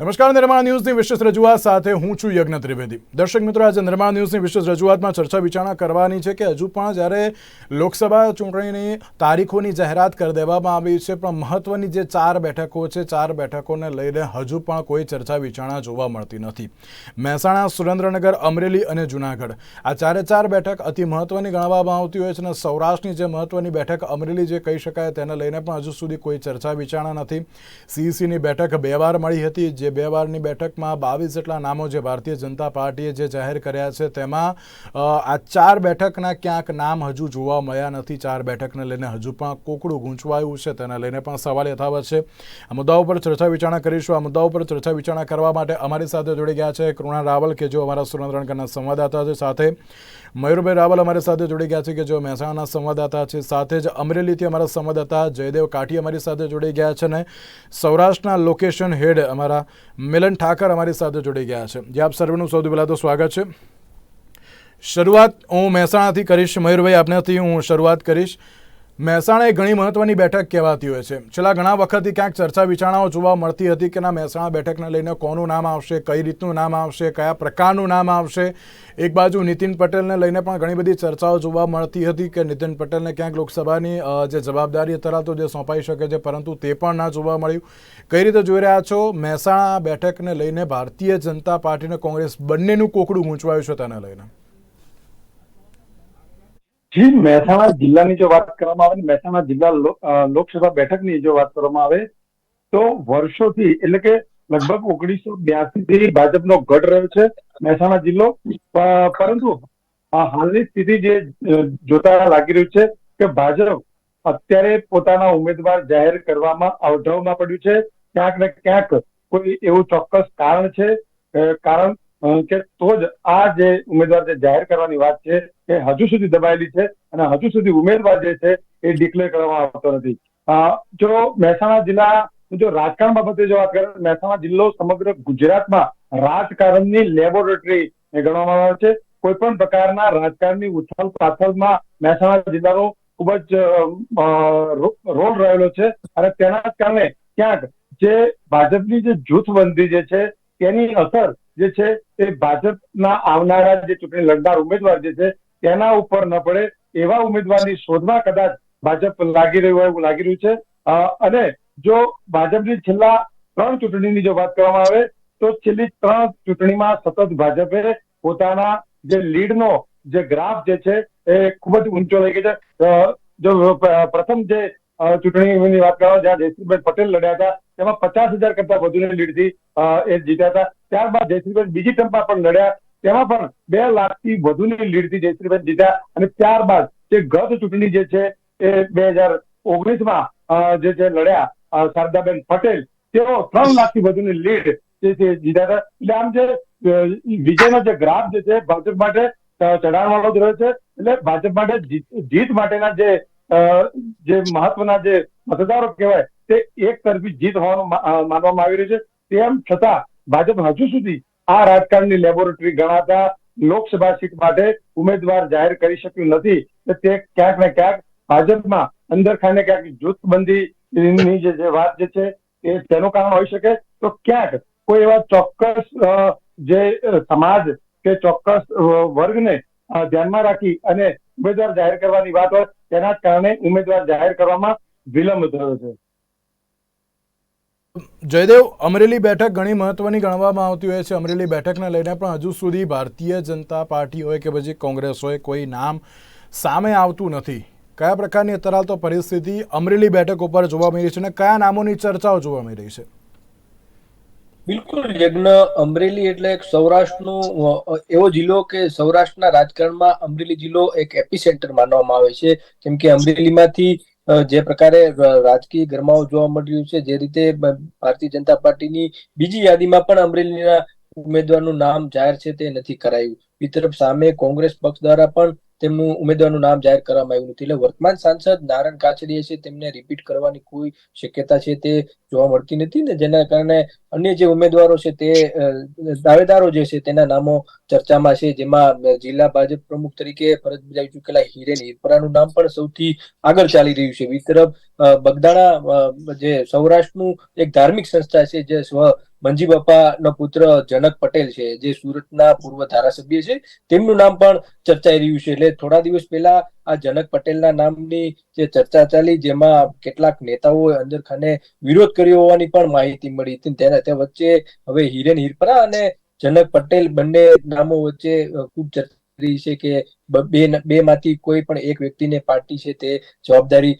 નમસ્કાર, નિર્માણ ન્યૂઝની વિશેષ રજૂઆત સાથે હું છું યજ્ઞ ત્રિવેદી. દર્શક મિત્રો, આજે નિર્માણ ન્યૂઝની વિશેષ રજૂઆતમાં ચર્ચા વિચારણા કરવાની છે કે હજુ પણ જ્યારે લોકસભા ચૂંટણીની તારીખોની જાહેરાત કરી દેવામાં આવી છે, પણ મહત્વની જે ચાર બેઠકો છે, ચાર બેઠકોને લઈને હજુ પણ કોઈ ચર્ચા વિચારણા જોવા મળતી નથી. મહેસાણા, સુરેન્દ્રનગર, અમરેલી અને જુનાગઢ. આ ચારે ચાર બેઠક અતિ મહત્વની ગણવામાં આવતી હોય છે અને સૌરાષ્ટ્રની જે મહત્વની બેઠક અમરેલી જે કહી શકાય, તેને લઈને પણ હજુ સુધી કોઈ ચર્ચા વિચારણા નથી. સીઈસીની બેઠક બે વાર મળી હતી, જે બે વારની બેઠકમાં બાવીસ જેટલા નામો જે ભારતીય જનતા પાર્ટીએ જે જાહેર કર્યા છે, તેમાં આ ચાર બેઠકના ક્યાંક નામ હજુ જોવા મળ્યા નથી. ચાર બેઠકને લઈને હજુ પણ કોકડું ગૂંચવાયું છે. તેના લઈને પણ સવાલ યથાવત છે. આ મુદ્દા ઉપર ચર્ચા વિચારણા કરીશું. આ મુદ્દા ઉપર ચર્ચા વિચારણા કરવા માટે અમારી સાથે જોડી ગયા છે કૃણા રાવલ, કે જો અમારા સુરેન્દ્રનગરના સંવાદદાતા છે. સાથે મયુરભાઈ રાવલ અમારી સાથે જોડી ગયા છે, કે જો મહેસાણાના સંવાદદાતા છે. સાથે જ અમરેલીથી અમારા સંવાદદાતા જયદેવ કાઠી અમારી સાથે જોડી ગયા છે અને સૌરાષ્ટ્રના લોકેશન હેડ અમારા મિલન ઠાકર અમારી સાથે જોડી ગયા છે. જે, આપ સર્વેનું સૌથી પહેલાં તો સ્વાગત છે. શરૂઆત હું મહેસાણાથી કરીશ. મયુરભાઈ, આપનાથી હું શરૂઆત કરીશ. મહેસાણા એ ઘણી મહત્વની બેઠક કહેવાતી હોય છે. છેલ્લા ઘણા વખતથી ક્યાંક ચર્ચા વિચારણાઓ જોવા મળતી હતી કે ના, મહેસાણા બેઠકને લઈને કોનું નામ આવશે, કઈ રીતનું નામ આવશે, કયા પ્રકારનું નામ આવશે? એક બાજુ નીતિન પટેલને લઈને પણ ઘણી બધી ચર્ચાઓ જોવા મળતી હતી કે નીતિન પટેલને ક્યાંક લોકસભાની જે જવાબદારી ધરાવતો, જે સોંપાઈ શકે છે, પરંતુ તે પણ ના જોવા મળ્યું. કઈ રીતે જોઈ રહ્યા છો? મહેસાણા બેઠકને લઈને ભારતીય જનતા પાર્ટી અને કોંગ્રેસ બંનેનું કોકડું ગૂંચવાયું છે તેને લઈને. જી મહેસાણા જિલ્લાની જો વાત કરવામાં આવે મહેસાણા જિલ્લા લોકસભા બેઠકની જો વાત કરવામાં આવે, તો વર્ષોથી એટલે કે લગભગ ઓગણીસો બ્યાસી થી ભાજપનો ગઢ રહ્યો છે મહેસાણા જિલ્લો. પરંતુ હાલની સ્થિતિ જે જોતા લાગી રહ્યું છે કે ભાજપ અત્યારે પોતાના ઉમેદવાર જાહેર કરવામાં અવઢવમાં પડ્યું છે. ક્યાંક ને ક્યાંક કોઈ એવું ચોક્કસ કારણ છે કારણ કે તો જ આ જે ઉમેદવાર જે જાહેર કરવાની વાત છે, એ હજુ સુધી દબાયેલી છે અને હજુ સુધી ઉમેદવાર જે છે, એ ડિક્લેર કરવામાં આવતો નથી. જો મહેસાણા જિલ્લા જો રાજકારણ બાબતે જો વાત કરીએ મહેસાણા જિલ્લો સમગ્ર ગુજરાતમાં રાજકારણની લેબોરેટરી ગણવામાં આવે છે. કોઈ પણ પ્રકારના રાજકારણની ઉથલ પાથલમાં મહેસાણા જિલ્લાનો ખૂબ જ રોલ રહેલો છે. અને તેના કારણે ક્યાંક જે ભાજપની જે જૂથબંધી જે છે, તેની અસર જે છે, એ ભાજપના આવનારા જે ચૂંટણી લડનાર ઉમેદવાર જે છે, તેના ઉપર ન પડે એવા ઉમેદવારની શોધમાં કદાચ ભાજપ લાગી રહ્યું હોય એવું લાગી રહ્યું છે. અને જો ભાજપની છેલ્લા ત્રણ ચૂંટણીની જો વાત કરવામાં આવે, તો છેલ્લી ત્રણ ચૂંટણીમાં સતત ભાજપે પોતાના જે લીડનો જે ગ્રાફ જે છે, એ ખૂબ જ ઊંચો લઈ ગયો છે. જો પ્રથમ જે ચૂંટણીની વાત કરવામાં જ્યાં જયશ્રીભાઈ પટેલ લડ્યા હતા, તેમાં પચાસ હજાર કરતા વધુની લીડથી એ જીત્યા હતા. ત્યારબાદ જયશ્રીભાઈ બીજી ટર્મમાં પણ લડ્યા. તેમાં પણ બે લાખથી વધુની લીડથી જયશ્રીભાઈ જીત્યા. અને ત્યારબાદ જે ગત ચૂંટણી જે છે, એ બે હજાર ઓગણીસમાં જે છે લડ્યા શારદાબેન પટેલ, તેઓ ત્રણ લાખથી વધુની લીડ જે છે જીત્યા હતા. એટલે આમ જે વિજયનો જે ગ્રાફ જે છે, ભાજપ માટે ચઢાણ વાળો જ રહ્યો છે. એટલે ભાજપ માટે જીત- માટેના જે જે મહત્વના જે મતદારો કહેવાય, તે એક તરફી જીત હોવાનું માનવામાં આવી રહ્યું છે. તેમ છતાં, ભાજપ હજુ સુધી આ રાજકારણની લેબોરેટરી ગણાતા લોકસભા સીટ માટે ઉમેદવાર જાહેર કરી શક્યું નથી. તે ક્યાંક ને ક્યાંક ભાજપમાં અંદર ખાને ક્યાંક જૂથબંધીની જે વાત જે છે, એ તેનું કારણ હોઈ શકે. તો ક્યાંક કોઈ એવા ચોક્કસ જે સમાજ કે ચોક્કસ વર્ગને ધ્યાનમાં રાખી અને ઉમેદવાર જાહેર કરવાની વાત હોય, તેના કારણે ઉમેદવાર જાહેર કરવામાં વિલંબ થયો છે. જયદેવ, અમરેલી બેઠક ઘણી મહત્વની ગણવામાં આવતી હોય છે. અમરેલી બેઠકને લઈને પણ હજુ સુધી ભારતીય જનતા પાર્ટી હોય કે પછી કોંગ્રેસ હોય, કોઈ નામ સામે આવતું નથી. કયા પ્રકારની અત્યારે તો પરિસ્થિતિ અમરેલી બેઠક ઉપર જોવા મળી છે અને કયા નામોની ચર્ચાઓ જોવા મળી રહી છે? બિલકુલ, યજ્ઞ, અમરેલી એટલે એક સૌરાષ્ટ્રનો એવો જિલ્લો કે સૌરાષ્ટ્રના રાજકારણમાં અમરેલી જિલ્લો એક એપિસેન્ટર માનવામાં આવે છે. કેમ કે અમરેલીમાંથી જે પ્રકારે રાજકીય ગરમાવો જોવા મળી રહ્યું છે, જે રીતે ભારતીય જનતા પાર્ટીની બીજી યાદીમાં પણ અમરેલીના ઉમેદવારનું નામ જાહેર છે તે નથી કરાયું. બીજી તરફ સામે કોંગ્રેસ પક્ષ દ્વારા પણ તેમનું ઉમેદવારનું નામ જાહેર કરવામાં આવ્યું નથી. એટલે વર્તમાન સાંસદ નારાયણ કાછડીએ છે, તેમને રિપીટ કરવાની કોઈ શક્યતા છે તે જોવા મળતી નથી ને જેના કારણે અન્ય જે ઉમેદવારો છે તે દાવેદારો જે છે તેના નામો ચર્ચામાં છે. જેમાં જિલ્લા ભાજપ પ્રમુખ તરીકે ફરજ બજાવી ચૂકેલા હિરેન હિરપરાનું નામ પણ સૌથી આગળ ચાલી રહ્યું છે. બીજી તરફ બગદાણા જે સૌરાષ્ટ્રનું એક ધાર્મિક સંસ્થા છે જે સ્વ મંજી બાપાનો પુત્ર જનક પટેલ છે, જે સુરતના પૂર્વ ધારાસભ્ય છે. તેમનું નામ પણ ચર્ચાઈ રહ્યું છે. એટલે થોડા દિવસ પહેલા આ જનક પટેલના નામની જે ચર્ચા ચાલી, જેમાં કેટલાક નેતાઓએ અંદર ખાને વિરોધ કર્યો હોવાની પણ માહિતી મળી હતી. તેના તે વચ્ચે હવે હિરેન હિરપરા અને જનક પટેલ બંને નામો વચ્ચે ખૂબ ચર્ચા રહી છે કે બે બે માંથી કોઈ પણ એક વ્યક્તિને પાર્ટી છે તે જવાબદારી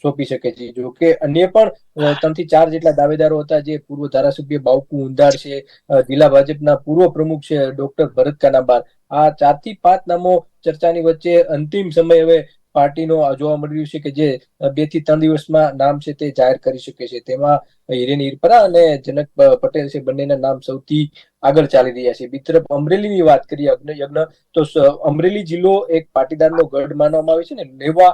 સોંપી શકે છે. જો કે અન્ય પણ ત્રણથી ચાર જેટલા દાવેદારો હતા જે પૂર્વ ધારાસભ્ય બાવકુ ઉંધાર છે જિલ્લા ભાજપના પૂર્વ પ્રમુખ છે, ડોક્ટર ભરત કાનાબાર આ ચારથી પાંચ નામો ચર્ચાની વચ્ચે અંતિમ સમય હવે પાર્ટીનો જોવા મળી રહ્યું છે કે જે બેથી ત્રણ દિવસમાં નામ છે તે જાહેર કરી શકે છે. તેમાં હિરેન હિરપરા અને જનક પટેલ છે બંનેના નામ સૌથી આગળ ચાલી રહ્યા છે. બીજી તરફ અમરેલીની વાત કરીએ યજ્ઞ, તો અમરેલી જિલ્લો એક પાટીદારનો ગઢ માનવામાં આવે છે ને. નેવા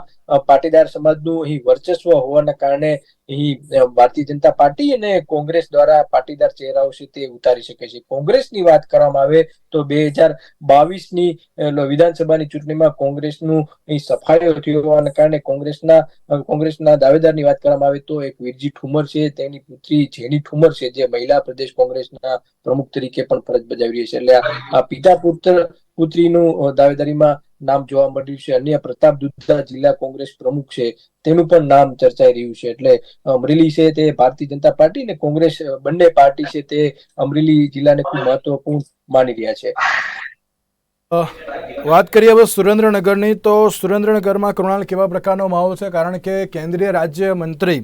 પાટીદાર સમાજનું અહીં વર્ચસ્વ હોવાના કારણે અહીં ભારતીય જનતા પાર્ટી અને કોંગ્રેસ દ્વારા પાટીદાર ચહેરાઓ છે તે ઉતારી શકે છે. કોંગ્રેસની વાત કરવામાં આવે તો બે હજાર બાવીસની વિધાનસભાની ચૂંટણીમાં કોંગ્રેસનું અહીં સફાયો થયો હોવાના કારણે કોંગ્રેસના કોંગ્રેસના દાવેદારની વાત કરવામાં આવે તો એક વીરજી ઠુમર છે, તેની પુત્રી જેની ઠુમર છે, જે મહિલા પ્રદેશ કોંગ્રેસના પ્રમુખ તરીકે પણ ફરજ બજાવી રહી છે. એટલે આ પિતા પુત્ર પુત્રીનું દાવેદારીમાં નામ જોવા મળ્યું છે. અન્ય પ્રતાપ દુધા જિલ્લા કોંગ્રેસ પ્રમુખ છે. તેનું પણ નામ ચર્ચાઈ રહ્યું છે. એટલે અમરેલી છે તે ભારતીય જનતા પાર્ટી અને કોંગ્રેસ બંને પાર્ટી છે તે અમરેલી જિલ્લાને ખૂબ મહત્વપૂર્ણ માની રહ્યા છે. વાત કરીએ હવે સુરેન્દ્રનગરની. તો સુરેન્દ્રનગરમાં કૃણાલ કેવા પ્રકારનો માહોલ છે? કારણ કે કેન્દ્રીય રાજ્ય મંત્રી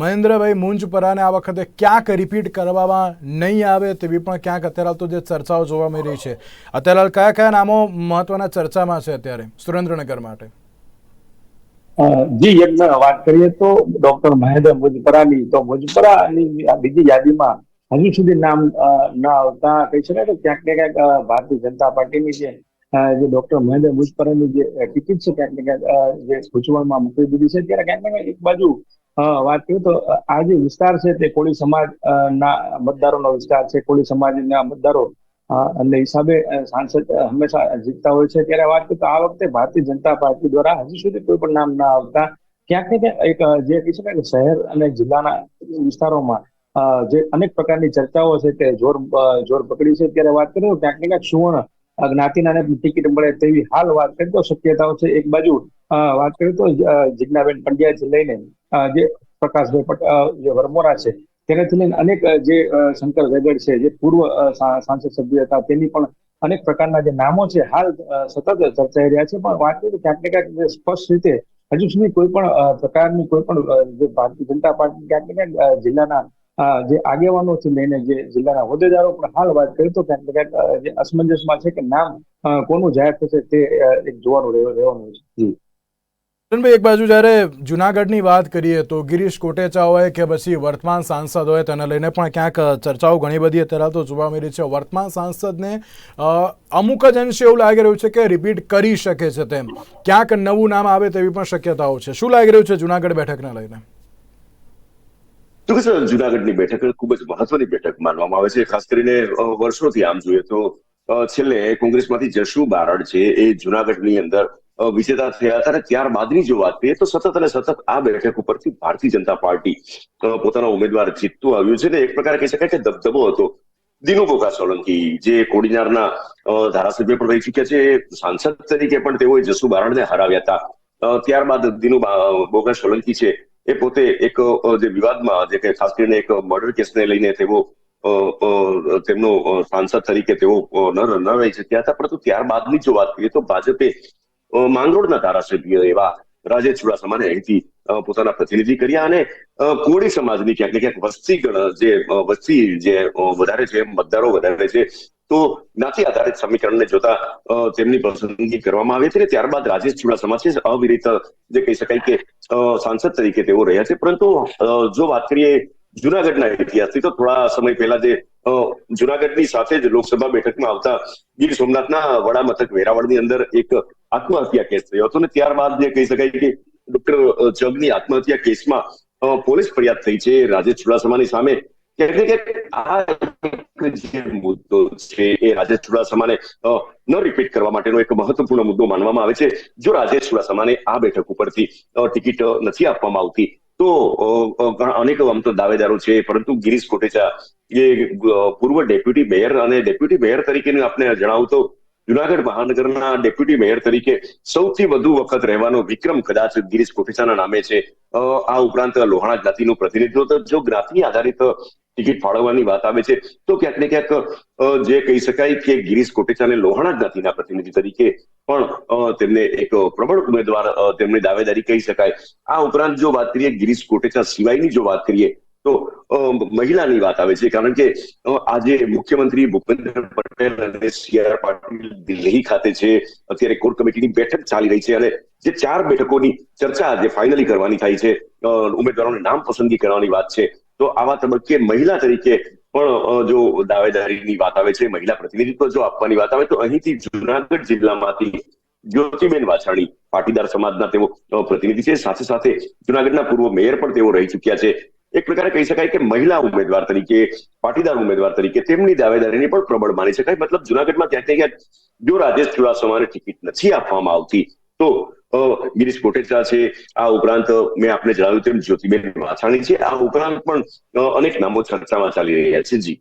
મહેન્દ્રભાઈ મુંજપરાને આ વખતે ક્યાંક રિપીટ કરવામાં નહીં આવે તેવી પણ ક્યાંક અત્યારે હાલ તો જે ચર્ચાઓ જોવા મળી રહી છે. અત્યારે હાલ કયા કયા નામો મહત્વના ચર્ચામાં છે અત્યારે સુરેન્દ્રનગર માટે? જી યજ્ઞ વાત કરીએ તો ડોક્ટર મહેન્દ્ર મુજપરાની. તો મુજપરાની બીજી યાદીમાં હજુ સુધી નામ ના આવતા કહી શકાય તો ક્યાંક ને ક્યાંક ભારતીય જનતા પાર્ટીની જે જે ડોક્ટર મહેન્દ્ર મુજપરાની જે ટિકિટ છે, ક્યાંક ને ક્યાંક જે ગૂંચવણમાં મૂકી દીધી છે, ત્યારે ક્યાંક ને ક્યાંક એક બાજુ વાત કરીએ તો આ જે વિસ્તાર છે તે કોળી સમાજ ના, મતદારોનો વિસ્તાર છે. કોળી સમાજના મતદારો અને હિસાબે સાંસદ હંમેશા જીતતા હોય છે. ત્યારે વાત કરીએ તો આ વખતે ભારતીય જનતા પાર્ટી દ્વારા હજી સુધી કોઈ પણ નામ ના આવતા, ક્યાંક ને એક, જે કહી શકાય કે શહેર અને જિલ્લાના વિસ્તારોમાં જે અનેક પ્રકારની ચર્ચાઓ છે તે જોર જોર પકડી છે. ત્યારે વાત કરીએ તો ક્યાંક ને ક્યાંક સુવર્ણ જ્ઞાતિના ટિકિટ મળે તેવી હાલ વાત કરી તો શક્યતાઓ છે એક બાજુ. વાત કરીએ તો જિજ્ઞાબેન પંડ્યાથી લઈને જે પ્રકાશભાઈ જે વરમોરા છે, તેનાથી લઈને અનેક જે શંકર વેગડ છે, જે પૂર્વ સાંસદ સભ્ય હતા, તેની પણ અનેક પ્રકારના જે નામો છે, હાલ સતત ચર્ચાઈ રહ્યા છે, પણ વાત કરીએ ક્યાંક ને ક્યાંક સ્પષ્ટ રીતે હજુ સુધી કોઈ પણ પ્રકારની કોઈ પણ જે ભારતીય જનતા પાર્ટી ક્યાંક ને ક્યાંક જિલ્લાના જે જે આગેવાનોથી લઈને જે જિલ્લાના હોદ્દેદારો પણ હાલ વાત કરી તો ક્યાંક ને ક્યાંક જે અસમંજસમાં છે કે નામ કોનું જાહેર થશે તે એક જોવાનું રહેવાનું છે. જી. કિરણભાઈ એક બાજુ જ્યારે જુનાગઢની વાત કરીએ તો ગિરીશ કોટેચા હોય કે પછી વર્તમાન સાંસદ હોય તેને લઈને પણ ક્યાંક ચર્ચાઓ ઘણી બધી અત્યારે તો જોવા મળી છે. વર્તમાન સાંસદને અમુક જ અંશે એવું લાગી રહ્યું છે કે રિપીટ કરી શકે છે તેમ. ક્યાંક નવું નામ આવે તેવી પણ શક્યતાઓ છે. શું લાગી રહ્યું છે જુનાગઢ બેઠકને લઈને? ચોક્કસ જુનાગઢની બેઠક ખૂબ જ મહત્વની બેઠક માનવામાં આવે છે. ખાસ કરીને વર્ષોથી આમ જોઈએ તો છેલ્લે કોંગ્રેસમાંથી જશુ બારડ છે. એ જુનાગઢની અંદર વિજેતા થયા હતા ત્યારબાદની જો વાત કરીએ તો સતત અને સતત આ બેઠક ઉપરથી ભારતીય જનતા પાર્ટી પોતાના ઉમેદવાર જીતતું આવ્યું છે ને એક પ્રકારે કહી શકાય કે દબદબો હતો. દિનુ બોગા સોલંકી, જે કોડીનારના ધારાસભ્ય પણ રહી ચુક્યા છે. સાંસદ તરીકે પણ તેઓએ જસુ બારણને હરાવ્યા હતા. ત્યારબાદ દિનુ બોગા સોલંકી છે એ પોતે એક જે વિવાદમાં જે કે ખાસ કરીને એક મર્ડર કેસને લઈને તેઓ તેમનો સાંસદ તરીકે તેઓ ન રહી શક્યા હતા. પરંતુ ત્યારબાદની જો વાત કરીએ તો ભાજપે માંગરોળના ધારાસભ્ય એવા રાજેશ ચુડાસમાને અહીંથી પોતાના પ્રતિનિધિ કર્યા અને કોળી સમાજની ક્યાંક ક્યાંક વસ્તી જે વસ્તી જે વધારે છે, મતદારો વધારે છે, તો જ્ઞાતિ આધારિત સમીકરણને જોતા તેમની પસંદગી કરવામાં આવી હતી ત્યારબાદ રાજેશ ચુડાસમા છે, અવિરિત, જે કહી શકાય કે સાંસદ તરીકે તેઓ રહ્યા છે, પરંતુ જો વાત કરીએ જુનાગઢના ઇતિહાસથી તો થોડા સમય પહેલા જે જુનાગઢની સાથે જ લોકસભા બેઠકમાં આવતા ગીર સોમનાથના વડા મથક વેરાવળની અંદર એક આત્મહત્યા કેસ થયો હતો ને ત્યારબાદ જે કહી શકાય કે ડોક્ટર જગની આત્મહત્યા કેસમાં પોલીસ ફરિયાદ થઈ છે રાજેશ ચુડાસમાની સામે. ન રિપીટ કરવા માટેનો એક મહત્વપૂર્ણ મુદ્દો માનવામાં આવે છે. જો રાજેશ ચુડાસમાને આ બેઠક ઉપરથી ટિકિટ નથી આપવામાં આવતી તો અનેક આમ તો દાવેદારો છે, પરંતુ ગિરીશ કોટેચા એ પૂર્વ ડેપ્યુટી મેયર અને ડેપ્યુટી મેયર તરીકેનું આપને જણાવું તો જુનાગઢ મહાનગરના ડેપ્યુટી મેયર તરીકે સૌથી વધુ વખત રહેવાનો વિક્રમ કદાચ ગિરીશ કોટેચાના નામે છે. આ ઉપરાંત લોહાણા જ્ઞાતિનું પ્રતિનિધિત્વ જો જ્ઞાતિ આધારિત ટિકિટ ફાળવવાની વાત આવે છે, તો ક્યાંક ને ક્યાંક જે કહી શકાય કે ગિરીશ કોટેચાને લોહાણા જ્ઞાતિના પ્રતિનિધિ તરીકે પણ તેમને એક પ્રબળ ઉમેદવાર તેમની દાવેદારી કહી શકાય. આ ઉપરાંત જો વાત કરીએ ગિરીશ કોટેચા સિવાયની જો વાત કરીએ તો મહિલાની વાત આવે છે. કારણ કે આજે મુખ્યમંત્રી ભૂપેન્દ્ર પટેલ અને સી પાટીલ દિલ્હી ખાતે છે. અત્યારે કોર કમિટીની બેઠક ચાલી રહી છે અને જે ચાર બેઠકોની ચર્ચા આજે ફાઇનલી કરવાની થાય છે. ઉમેદવારોને નામ પસંદગી કરવાની વાત છે. તો આવા તબક્કે મહિલા તરીકે પણ જો દાવેદારીની વાત આવે છે, મહિલા પ્રતિનિધિત્વ જો આપવાની વાત આવે, તો અહીંથી જુનાગઢ જિલ્લામાંથી જ્યોતિબેન વાછાણી, પાટીદાર સમાજના તેઓ પ્રતિનિધિ છે. સાથે સાથે જુનાગઢના પૂર્વ મેયર પણ તેઓ રહી ચુક્યા છે. એક પ્રકારે કહી શકાય કે મહિલા ઉમેદવાર તરીકે, પાટીદાર ઉમેદવાર તરીકે તેમની દાવેદારીને પણ પ્રબળ માની શકાય. મતલબ જુનાગઢમાં ક્યાંક ને જો રાજેશ ચુડાસમાને ટિકિટ નથી આપવામાં આવતી, તો ગિરીશ કોટેચા છે, આ ઉપરાંત મેં આપને જણાવ્યું તેમ જ્યોતિબેન વાછાણી છે. આ ઉપરાંત પણ અનેક નામો ચર્ચામાં ચાલી રહ્યા છે. જી.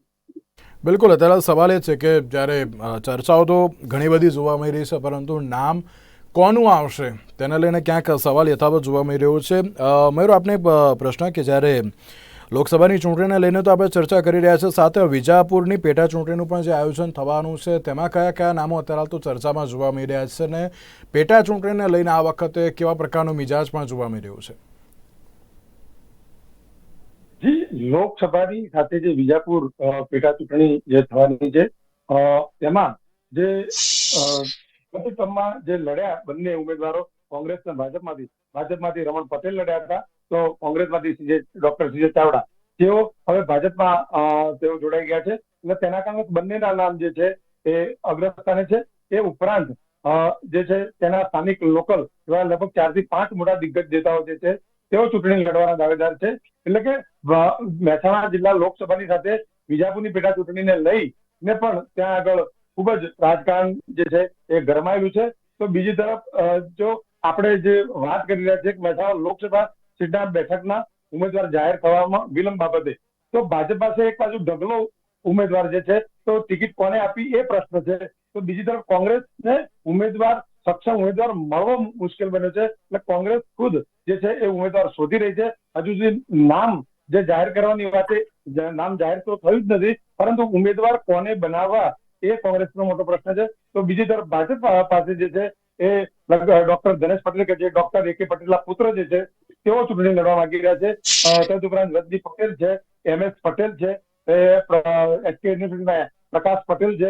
બિલકુલ. અત્યારે સવાલ એ છે કે જ્યારે ચર્ચાઓ તો ઘણી બધી જોવા મળી રહી છે, પરંતુ નામ કોનું આવશે? તેને લઈને ક્યાંક સવાલ યથાવત જોવા મળી રહ્યો છે. મયુર, આપને પ્રશ્ન કે જ્યારે લોકસભાની ચૂંટણીને લઈને તો આપણે ચર્ચા કરી રહ્યા છે સાથે વિજાપુરની પેટા ચૂંટણીનું પણ જે આયોજન થવાનું છે, તેમાં કયા કયા નામો અત્યારે તો ચર્ચામાં જોવા મળી રહ્યા છે અને પેટા ચૂંટણીને લઈને આ વખતે કેવા પ્રકારનો મિજાજ પણ જોવા મળી રહ્યો છે? જી, લોકસભાની સાથે જે વિજાપુર પેટા ચૂંટણી જે થવાની છે તેમાં જે અ, જે લડ્યા બંને ઉમેદવારો કોંગ્રેસ અને ભાજપમાંથી ભાજપમાંથી રમણ પટેલ લડ્યા હતા તો કોંગ્રેસમાંથી જે ડોક્ટર સીજે ચાવડા. તેઓ હવે ભાજપમાં તેઓ જોડાઈ ગયા છે એટલે તેના કારણે બંનેના નામ જે છે એ અગ્રસ્થાને છે. એ ઉપરાંત જે છે તેના સ્થાનિક લોકલ એવા લગભગ ચારથી પાંચ મોટા દિગ્ગજ નેતાઓ જે છે તેઓ ચૂંટણી લડવાના દાવેદાર છે. એટલે કે મહેસાણા જિલ્લા લોકસભાની સાથે વિજાપુરની પેટા ચૂંટણીને લઈ ને પણ ત્યાં આગળ ખૂબ જ રાજકારણ જે છે એ ગરમાયેલું છે. તો બીજી તરફ જો આપણે જે વાત કરી રહ્યા છીએ મહેસાણા લોકસભા સીટના બેઠકના ઉમેદવાર જાહેર થવામાં વિલંબ બાબતે, તો ભાજપ પાસે એક બાજુ ઢગલો ઉમેદવાર જે છે, તો ટિકિટ કોને આપી એ પ્રશ્ન છે. તો બીજી તરફ કોંગ્રેસને ઉમેદવાર, સક્ષમ ઉમેદવાર મળવો મુશ્કેલ બન્યો છે. એટલે કોંગ્રેસ ખુદ જે છે એ ઉમેદવાર શોધી રહી છે. હજુ સુધી નામ જે જાહેર કરવાની વાત નામ જાહેર તો થયું જ નથી, પરંતુ ઉમેદવાર કોને બનાવવા એ કોંગ્રેસનો મોટો પ્રશ્ન છે. તો બીજી તરફ ભાજપ પાસે જે છે એ ડોક્ટર ધનેશ પટેલ કે જે ડોક્ટર એ કે પટેલના પુત્ર જે છે, તેઓ ચૂંટણી લડવા માંગી રહ્યા છે. તદુપરાંત રજની પટેલ છે, એમ એસ પટેલ છે, એ યુનિવર્સિટીના પ્રકાશ પટેલ છે.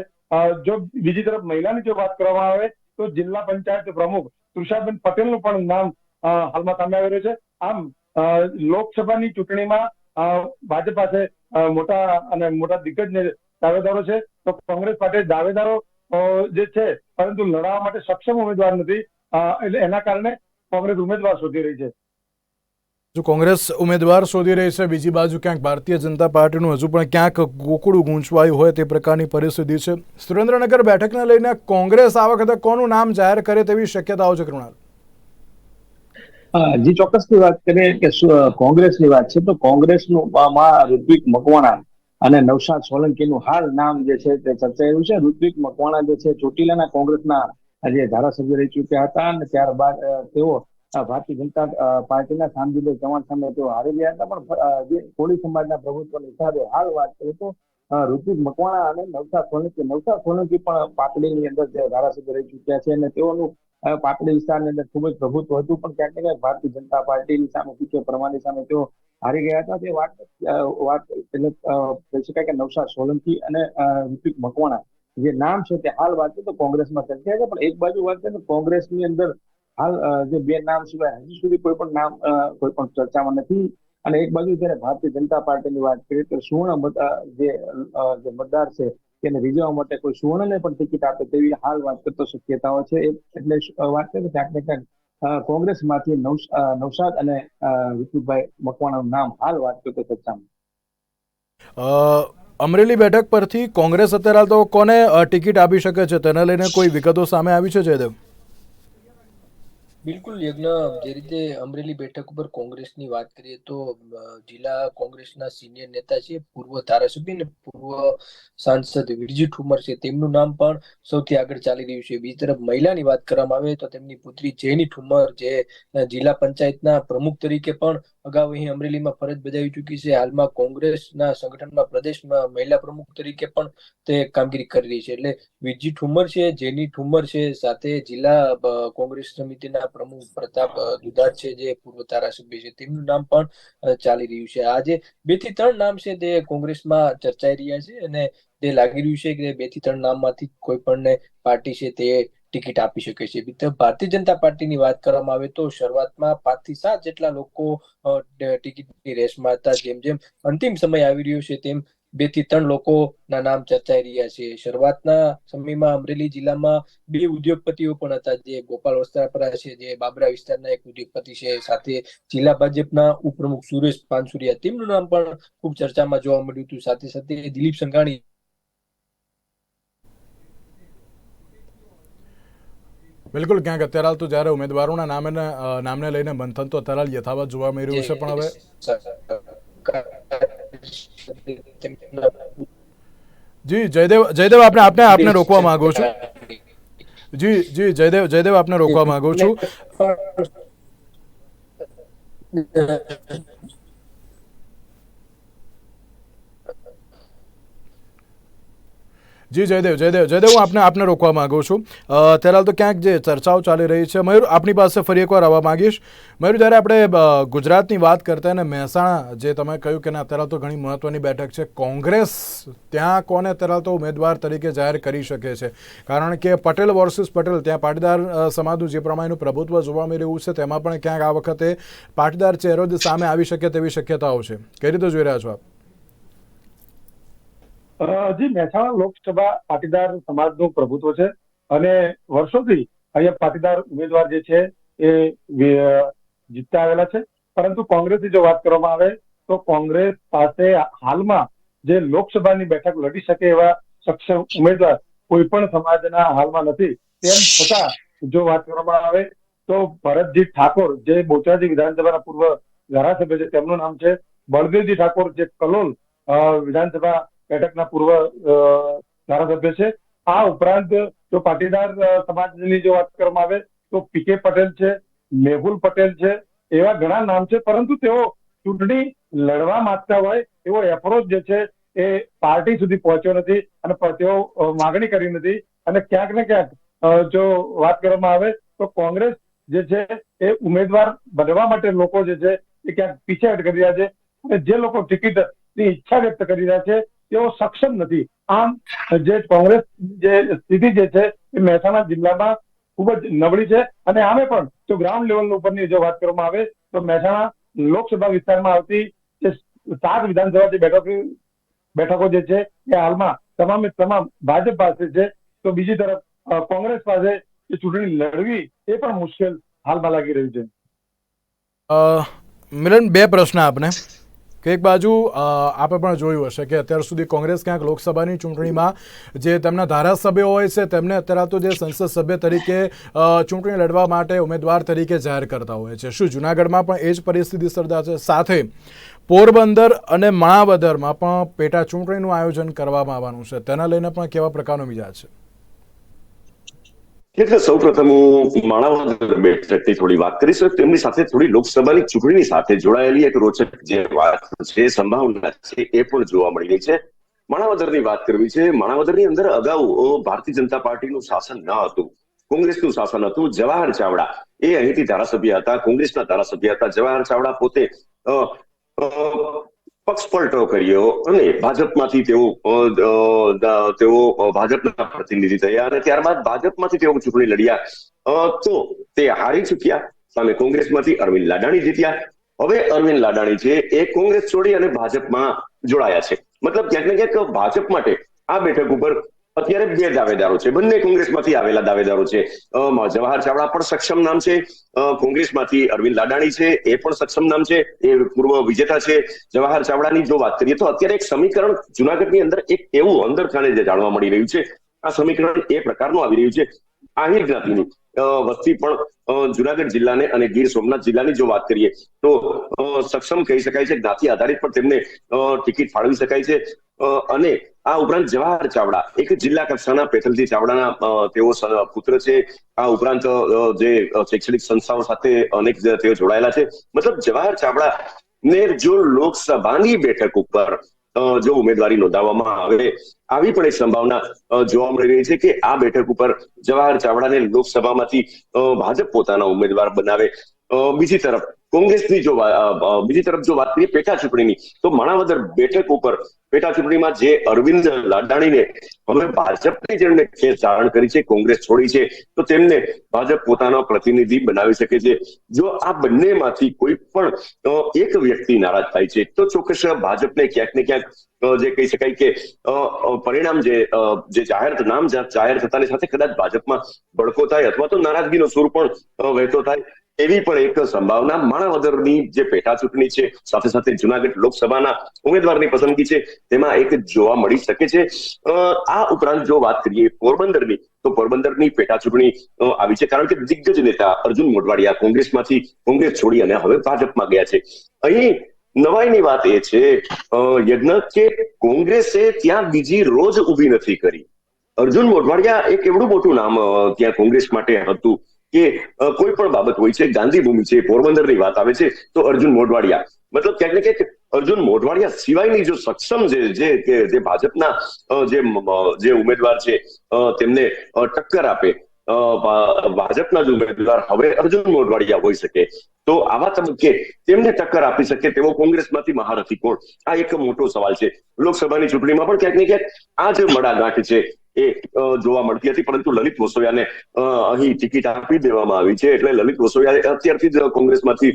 જો બીજી તરફ મહિલાની જો વાત કરવામાં આવે, તો જિલ્લા પંચાયત પ્રમુખ તૃષાબેન પટેલનું પણ નામ હાલમાં સામે આવી રહ્યું છે. આમ લોકસભાની ચૂંટણીમાં ભાજપ પાસે મોટા અને મોટા દિગ્ગજ ને દાવેદારો છે. તો કોંગ્રેસ માટે દાવેદારો જે છે પરંતુ લડાવવા માટે સક્ષમ ઉમેદવાર નથી. એટલે એના કારણે કોંગ્રેસ ઉમેદવાર શોધી રહી છે. જો કોંગ્રેસ ઉમેદવાર શોધી રહી છે બીજી બાજુ ક્યાંક ભારતીય જનતા પાર્ટીનું હજુ પણ ક્યાંક ગોકળું ગૂંચવાયું હોય તે પ્રકારની પરિસ્થિતિ છે. સુરેન્દ્રનગર બેઠકને લઈને કોંગ્રેસ આ વખતે કોનું નામ જાહેર કરે તેવી શક્યતાઓ છે કૃણાલ જી ચોક્કસની વાત કરીએ કે કોંગ્રેસની વાત છે તો કોંગ્રેસનું માં ઋત્વિક મકવાણા અને નવશાદ સોલંકીનું હાલ નામ જે છે તે ચર્ચાયું છે. ઋત્વિક મકવાણા જે છે ચોટીલાના કોંગ્રેસના જે ધારાસભ્ય રહી ચૂક્યા હતા અને ત્યારબાદ તેઓ ભારતીય જનતા પાર્ટીના શામજીભાઈ ચૌહાણ સામે તેઓ હારી ગયા હતા. પણ જે કોળી સમાજના પ્રભુત્વના હિસાબે હાલ વાત કરીએ તો ઋત્વિક મકવાણા અને નવસા સોલંકી નવશાદ સોલંકી પણ પાટડીની અંદર જે ધારાસભ્ય રહી ચૂક્યા છે અને તેઓનું પાટડી વિસ્તારની અંદર ખૂબ જ પ્રભુત્વ હતું, પણ ક્યાંક ને ક્યાંક ભારતીય જનતા પાર્ટીની સામે, પીછે પરમાની સામે તેઓ હારી ગયા હતા. તે વાત વાત એટલે કહી શકાય કે નવસાર સોલંકી અને ઋતિક મકવાણા જે નામ છે તે હાલ વાત તો કોંગ્રેસમાં ચર્ચાય છે, પણ એક બાજુ વાત કરીએ તો કોંગ્રેસની અંદર હાલ જે બે નામ સિવાય હજી સુધી કોઈ પણ નામ કોઈ પણ ચર્ચામાં નથી. અને એક બાજુ જયારે ભારતીય જનતા પાર્ટીની વાત કરીએ તો સુવર્ણ જે મતદાર છે તેને રીઝવવા માટે કોઈ સુવર્ણને પણ ટિકિટ આપે તેવી હાલ વાત કરતો શક્યતાઓ છે. એટલે વાત કરીએ તો ક્યાંક ને ક્યાંક કોંગ્રેસમાંથી નવશાદ અને વિપુલભાઈ મકવાણાનું નામ હાલ વાત કરતો ચર્ચામાં. અમરેલી બેઠક પરથી કોંગ્રેસ અત્યારે તો કોને ટિકિટ આપી શકે છે? તેને લઈને કોઈ વિગતો સામે આવી છે, જયદેવ? બિલકુલ, યજ્ઞ જે રીતે અમરેલી બેઠક ઉપર કોંગ્રેસની વાત કરીએ તો જિલ્લા કોંગ્રેસના સિનિયર નેતા છે, પૂર્વ ધારાસભ્ય અને પૂર્વ સાંસદ વિરજી ઠુમર છે. તેમનું નામ પણ સૌથી આગળ ચાલી રહ્યું છે. બીજી તરફ મહિલાની વાત કરવામાં આવે તો તેમની પુત્રી જેની ઠુમર જે જિલ્લા પંચાયતના પ્રમુખ તરીકે પણ અગાઉ અહીં અમરેલીમાં ફરજ બજાવી ચૂકી છે. હાલમાં કોંગ્રેસના સંગઠનમાં પ્રદેશમાં મહિલા પ્રમુખ તરીકે પણ તે કામગીરી કરી રહી છે. એટલે વિરજી ઠુમર છે, જેની ઠુમર છે, સાથે જિલ્લા કોંગ્રેસ સમિતિના પ્રમુખ પ્રતાપ દુધાત છે જે પૂર્વ ધારાસભ્ય છે. તેમનું નામ પણ ચાલી રહ્યું છે. આજે બેથી ત્રણ નામ છે તે કોંગ્રેસમાં ચર્ચાઈ રહ્યા છે અને તે લાગી રહ્યું છે કે બેથી ત્રણ નામમાંથી કોઈ પણ પાર્ટી છે તે ટિકિટ આપી શકે છે. ભારતીય જનતા પાર્ટીની વાત કરવામાં આવે તો શરૂઆતમાં પાંચથી સાત જેટલા લોકો ટિકિટની રેસમાં હતા. જેમ જેમ અંતિમ સમય આવી રહ્યો છે તેમ બેથી ત્રણ લોકોના નામ ચર્ચાઈ રહ્યા છે. શરૂઆતના સમયમાં અમરેલી જિલ્લામાં બે ઉદ્યોગપતિઓ પણ હતા જે ગોપાલ વસ્ત્રાપરા છે જે બાબરા વિસ્તારના એક ઉદ્યોગપતિ છે સાથે જિલ્લા ભાજપના ઉપપ્રમુખ સુરેશ પાનસુરિયા. તેમનું નામ પણ ખૂબ ચર્ચામાં જોવા મળ્યું હતું. સાથે સાથે દિલીપ સંઘાણી બિલકુલ ક્યાંક અત્યારે હાલ તો જ્યારે ઉમેદવારોના નામે નામને લઈને મંથન તો અત્યારે હાલ યથાવત જોવા મળી રહ્યું છે પણ હવે જી જયદેવ જયદેવ આપણે આપને આપને રોકવા માંગુ છું. જી જી જયદેવ જયદેવ આપને રોકવા માંગુ છું. જી, જયદેવ જયદેવ જયદેવ, હું આપને આપને રોકવા માંગુ છું. અત્યારે તો ક્યાંક જે ચર્ચાઓ ચાલી રહી છે, મયુર, આપની પાસે ફરી એકવાર આવવા માંગીશ. મયુર, જ્યારે આપણે ગુજરાતની વાત કરતા અને મહેસાણા જે તમે કહ્યું કે ના, અત્યારે તો ઘણી મહત્વની બેઠક છે, કોંગ્રેસ ત્યાં કોને અત્યારે તો ઉમેદવાર તરીકે જાહેર કરી શકે છે? કારણ કે પટેલ વર્સિસ પટેલ, ત્યાં પાટીદાર સમાજનું જે પ્રમાણેનું પ્રભુત્વ જોવા મળી રહ્યું છે, તેમાં પણ ક્યાંક આ વખતે પાટીદાર ચહેરો સામે આવી શકે તેવી શક્યતાઓ છે. કઈ રીતે જોઈ રહ્યા છો આપ? જી મહેસાણા લોકસભા પાટીદાર સમાજનું પ્રભુત્વ છે અને વર્ષોથી અહીંયા પાટીદાર ઉમેદવાર જે છે એ જીતતા આવેલા છે. પરંતુ કોંગ્રેસની જો વાત કરવામાં આવે તો કોંગ્રેસ પાસે હાલમાં જે લોકસભાની બેઠક લડી શકે એવા સક્ષમ ઉમેદવાર કોઈ પણ સમાજના હાલમાં નથી. તેમ છતાં જો વાત કરવામાં આવે તો ભરતજી ઠાકોર જે બોચરાજી વિધાનસભાના પૂર્વ ધારાસભ્ય છે તેમનું નામ છે. બળદેવજી ઠાકોર જે કલોલ વિધાનસભા બેઠકના પૂર્વ ધારાસભ્ય છે. આ ઉપરાંત જો પાટીદાર સમાજની જો વાત કરવામાં આવે, તો પીકે પટેલ છે, મેહુલ પટેલ છે, એવા ઘણા નામ છે, પરંતુ તેઓ ચૂંટણી લડવા માંગતા હોય, એવો એપ્રોચ જે છે, એ પાર્ટી સુધી પહોંચ્યો નથી અને તેઓ માગણી કરી નથી. અને ક્યાંક ને ક્યાંક જો વાત કરવામાં આવે, તો કોંગ્રેસ જે છે, એ ઉમેદવાર બનવા માટે લોકો જે છે, એ ક્યાંક પીછેહટ કરી રહ્યા છે. અને જે લોકો ટિકિટની ઈચ્છા વ્યક્ત કરી રહ્યા છે તેઓ સક્ષમ નથી. આમ જે કોંગ્રેસ જે સ્થિતિ જે છે, એ મહેસાણા જિલ્લામાં ખૂબ જ નબળી છે. અને આમે પણ જો ગ્રાઉન્ડ લેવલ ઉપરની જો વાત કરવામાં આવે, તો મહેસાણા લોકસભા વિસ્તારમાં આવતી જે સાત વિધાનસભા જે બેઠકો બેઠકો જે છે, એ હાલમાં તમામે તમામ ભાજપ પાસે છે. તો બીજી તરફ કોંગ્રેસ પાસે ચૂંટણી લડવી, એ પણ મુશ્કેલ હાલમાં લાગી રહ્યું છે. મિલન, બે પ્રશ્ન આપને. કે એક બાજુ આપણે પણ જોયું હશે કે અત્યાર સુધી કોંગ્રેસ ક્યાંક લોકસભાની ચૂંટણીમાં જે તેમના ધારાસભ્યો હોય છે, તેમને અત્યારે તો જે સંસદ સભ્ય તરીકે ચૂંટણી લડવા માટે ઉમેદવાર તરીકે જાહેર કરતા હોય છે. શું જુનાગઢમાં પણ એ જ પરિસ્થિતિ સર્જાશે સાથે પોરબંદર અને માણાવદરમાં પણ પેટા ચૂંટણીનું આયોજન કરવામાં આવવાનું છે. તેના લઈને પણ કેવા પ્રકારનો મિજાજ છે? એટલે સૌ પ્રથમ હું માણાવદર બેઠકની થોડી વાત કરીશ તેમની સાથે થોડી લોકસભાની ચૂંટણીની સાથે જોડાયેલી એક રોચક જે વાત છે, સંભાવના છે એ પણ જોવા મળી રહી છે. માણાવદરની વાત કરવી છે, માણાવદરની અંદર અગાઉ ભારતીય જનતા પાર્ટીનું શાસન ન હતું, કોંગ્રેસનું શાસન હતું, જવાહર ચાવડા એ અહીંથી ધારાસભ્ય હતા, કોંગ્રેસના ધારાસભ્ય હતા, જવાહર ચાવડા પોતે અ, અ, પક્ષ પલટો કર્યો અને ભાજપમાંથી તેઓ તેઓ ભાજપના પ્રતિનિધિ થયા અને ત્યારબાદ ભાજપમાંથી તેઓ ચૂંટણી લડ્યા. તો તે હારી ચૂક્યા. સામે કોંગ્રેસમાંથી અરવિંદ લાડાણી જીત્યા. હવે અરવિંદ લાડાણી છે એ કોંગ્રેસ છોડી અને ભાજપમાં જોડાયા છે. મતલબ ક્યાંક ને ક્યાંક ભાજપ માટે આ બેઠક ઉપર અત્યારે બે દાવેદારો છે. બંને કોંગ્રેસમાંથી આવેલા દાવેદારો છે. જવાહર ચાવડા પણ સક્ષમ નામ છે. કોંગ્રેસમાંથી અરવિંદ લાડાણી છે, એ પણ સક્ષમ નામ છે. એ પૂર્વ વિજેતા છે. જવાહર ચાવડાની જો વાત કરીએ તો અત્યારે એક સમીકરણ જુનાગઢની અંદર એક એવું અંદર જે જાણવા મળી રહ્યું છે. આ સમીકરણ એ પ્રકારનું આવી રહ્યું છે. આહિર જ્ઞાતિની વસ્તી પણ જુનાગઢ જિલ્લાને અને ગીર સોમનાથ જિલ્લાની જો વાત કરીએ તો સક્ષમ કહી શકાય છે. જ્ઞાતિ આધારિત પણ તેમને ટિકિટ ફાળવી શકાય છે. અને આ ઉપરાંત જવાહર ચાવડા, એક જિલ્લા કક્ષાના પેથલજી ચાવડાના તેઓ પુત્ર છે. આ ઉપરાંત જે શૈક્ષણિક સંસ્થાઓ સાથે અનેક તેઓ જોડાયેલા છે. મતલબ જવાહર ચાવડા ને જો લોકસભાની બેઠક ઉપર જો ઉમેદવારી નોંધાવવામાં આવે, આવી પણ એક સંભાવના જોવા મળી રહી છે કે આ બેઠક ઉપર જવાહર ચાવડાને લોકસભામાંથી ભાજપ પોતાના ઉમેદવાર બનાવે. બીજી તરફ કોંગ્રેસની જો બીજી તરફ જો વાત કરીએ પેટા ચૂંટણીની, તો માણાવદર બેઠક ઉપર પેટા ચૂંટણીમાં જે અરવિંદ લાડાણીને હવે ભાજપની જેમને ખેસ ધારણ કરી છે, કોંગ્રેસ છોડી છે, તો તેમને ભાજપ પોતાનો પ્રતિનિધિ બનાવી શકે છે. જો આ બંનેમાંથી કોઈ પણ એક વ્યક્તિ નારાજ થાય છે, તો ચોક્કસ ભાજપને ક્યાંક ને ક્યાંક જે કહી શકાય કે પરિણામ જે જાહેર, નામ જાહેર થતાની સાથે કદાચ ભાજપમાં ભડકો થાય અથવા તો નારાજગીનો સૂર પણ વહેતો થાય. એવી પણ એક સંભાવના માણાવદરની જે પેટા ચૂંટણી છે, સાથે સાથે જુનાગઢ લોકસભાના ઉમેદવારની પસંદગી છે, તેમાં એક જોવા મળી શકે છે. આ ઉપરાંત જો વાત કરીએ પોરબંદરની, તો પોરબંદરની પેટા ચૂંટણી આવી છે. કારણ કે દિગ્ગજ નેતા અર્જુન મોઢવાડિયા કોંગ્રેસમાંથી કોંગ્રેસ છોડી અને હવે ભાજપમાં ગયા છે. અહીં નવાઈની વાત એ છે યજ્ઞ કે કોંગ્રેસે ત્યાં બીજી રોજ ઊભી નથી કરી. અર્જુન મોઢવાડિયા એક એવડું મોટું નામ ત્યાં કોંગ્રેસ માટે હતું. કે કોઈ પણ બાબત હોય છે, ગાંધી ભૂમિ છે, પોરબંદરની વાત આવે છે, તો અર્જુન મોઢવાડિયા. મતલબ ક્યાંક ને ક્યાંક અર્જુન મોઢવાડિયા સિવાયની જો સક્ષમ જે જે ભાજપના જે જે ઉમેદવાર છે તેમને ટક્કર આપે ભાજપના જ ઉમેદવાર હવે અર્જુન મોઢવાડિયા હોઈ શકે. તો આવા તબક્કે તેમને ટક્કર આપી શકે તેવો કોંગ્રેસમાંથી મહારથી કોણ? આ એક મોટો સવાલ છે. લોકસભાની ચૂંટણીમાં પણ ક્યાંક ને ક્યાંક આ જે મડાગાંઠ છે. એ જોવા મળતી હતી, પરંતુ લલિત વસોયાને અહીં ટિકિટ આપી દેવામાં આવી છે એટલે લલિત વસોયાએ અત્યારથી જ કોંગ્રેસમાંથી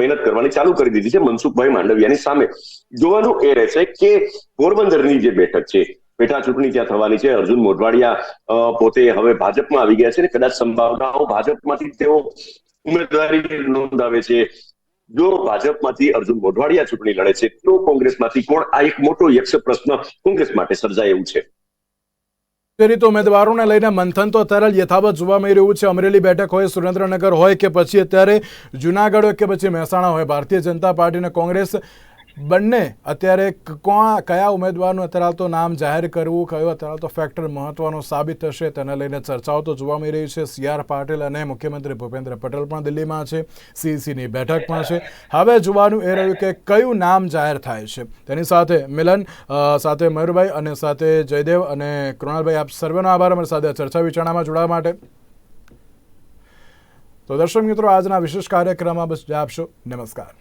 મહેનત કરવાની ચાલુ કરી દીધી છે મનસુખભાઈ માંડવિયાની સામે. જોવાનું એ રહેશે કે પોરબંદરની જે બેઠક છે, પેટા ચૂંટણી ત્યાં થવાની છે. અર્જુન મોઢવાડિયા પોતે હવે ભાજપમાં આવી ગયા છે ને કદાચ સંભાવનાઓ ભાજપમાંથી તેઓ ઉમેદવારી નોંધાવે છે. જો ભાજપમાંથી અર્જુન મોઢવાડિયા ચૂંટણી લડે છે, તો કોંગ્રેસમાંથી કોણ? આ એક મોટો યક્ષ પ્રશ્ન કોંગ્રેસ માટે સર્જાય એવું છે. તે રીતે ઉમેદવારોને લઈને મંથન તો અત્યારે યથાવત જોવા મળી રહ્યું છે. અમરેલી બેઠક હોય, સુરેન્દ્રનગર હોય કે પછી અત્યારે જુનાગઢ હોય કે પછી મહેસાણા હોય, ભારતીય જનતા પાર્ટી અને કોંગ્રેસ બંને અત્યારે કોણ, કયા ઉમેદવારનું અત્યારે તો નામ જાહેર કરવું, કયો અત્યારે તો ફેક્ટર મહત્વનો સાબિત થશે, તેને લઈને ચર્ચાઓ તો જોવા મળી રહી છે. સી આર પાટીલ અને મુખ્યમંત્રી ભૂપેન્દ્ર પટેલ પણ દિલ્હીમાં છે. સીસીની બેઠક પણ છે. હવે જોવાનું એ રહ્યું કે કયું નામ જાહેર થાય છે. તેની સાથે મિલન સાથે મયુરભાઈ અને સાથે જયદેવ અને કૃણાલભાઈ, આપ સર્વેનો આભાર. અમારી સાથે ચર્ચા વિચારણામાં જોડાવા માટે. તો દર્શક મિત્રો, આજના વિશેષ કાર્યક્રમમાં બસ આપશો નમસ્કાર.